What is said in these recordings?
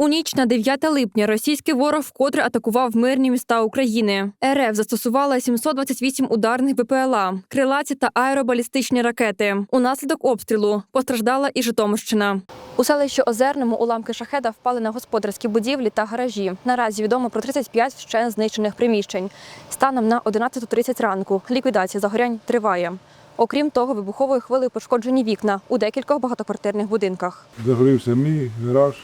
У ніч на 9 липня російський ворог вкотре атакував мирні міста України. РФ застосувала 728 ударних БПЛА, крилаті та аеробалістичні ракети. Унаслідок обстрілу постраждала і Житомирщина. У селищі Озерному уламки шахеда впали на господарські будівлі та гаражі. Наразі відомо про 35 ще знищених приміщень. Станом на 11.30 ранку ліквідація загорянь триває. Окрім того, вибуховою хвилею пошкоджені вікна у декількох багатоквартирних будинках. Загорівся мій гараж.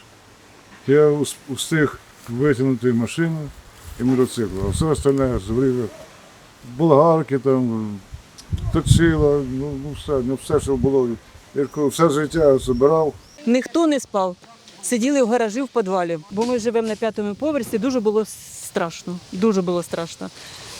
Я устиг витягнути машину і мотоцикл, а все остальне згоріло. Болгарки там, точила, ну, ну все, ну все, що було. Я кажу, все життя збирав. Ніхто не спав. Сиділи в гаражі в підвалі, бо ми живемо на п'ятому поверсі, дуже було страшно. Дуже було страшно.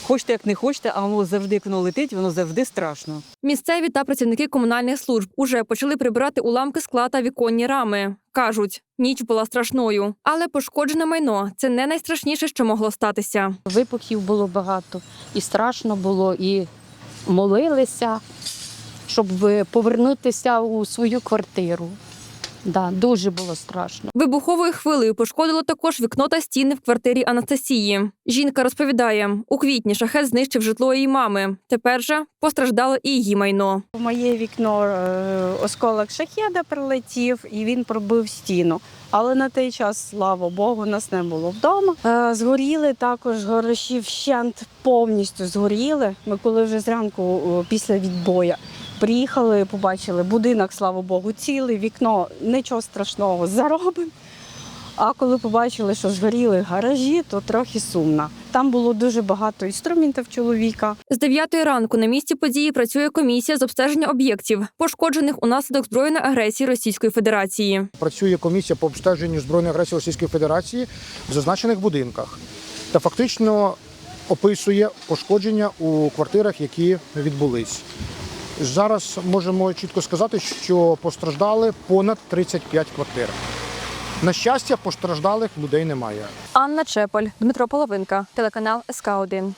Хочете, як не хочете, а воно завжди, як воно летить, воно завжди страшно. Місцеві та працівники комунальних служб уже почали прибирати уламки скла та віконні рами. Кажуть, ніч була страшною, але пошкоджене майно це не найстрашніше, що могло статися. Вибухів було багато, і страшно було, і молилися, щоб повернутися у свою квартиру. Да, дуже було страшно. Вибуховою хвилею пошкодило також вікно та стіни в квартирі Анастасії. Жінка розповідає, у квітні шахет знищив житло її мами. Тепер же постраждало і її майно. В моє вікно е, осколок шахеда прилетів і він пробив стіну. Але на той час, слава Богу, нас не було вдома. Е, Згоріли також гаражі вщент повністю згоріли. Ми коли вже зранку після відбою приїхали, побачили будинок, слава Богу, цілий, вікно, нічого страшного заробимо. А коли побачили, що згоріли гаражі, то трохи сумно. Там було дуже багато інструментів чоловіка. З 9 ранку на місці події працює комісія з обстеження об'єктів, пошкоджених унаслідок збройної агресії Російської Федерації. працює комісія по обстеженню збройної агресії Російської Федерації в зазначених будинках та фактично описує пошкодження у квартирах, які відбулись. Зараз можемо чітко сказати, що постраждали понад 35 квартир. На щастя, постраждалих людей немає. Анна Чепель, Дмитро Половинка, телеканал СК 1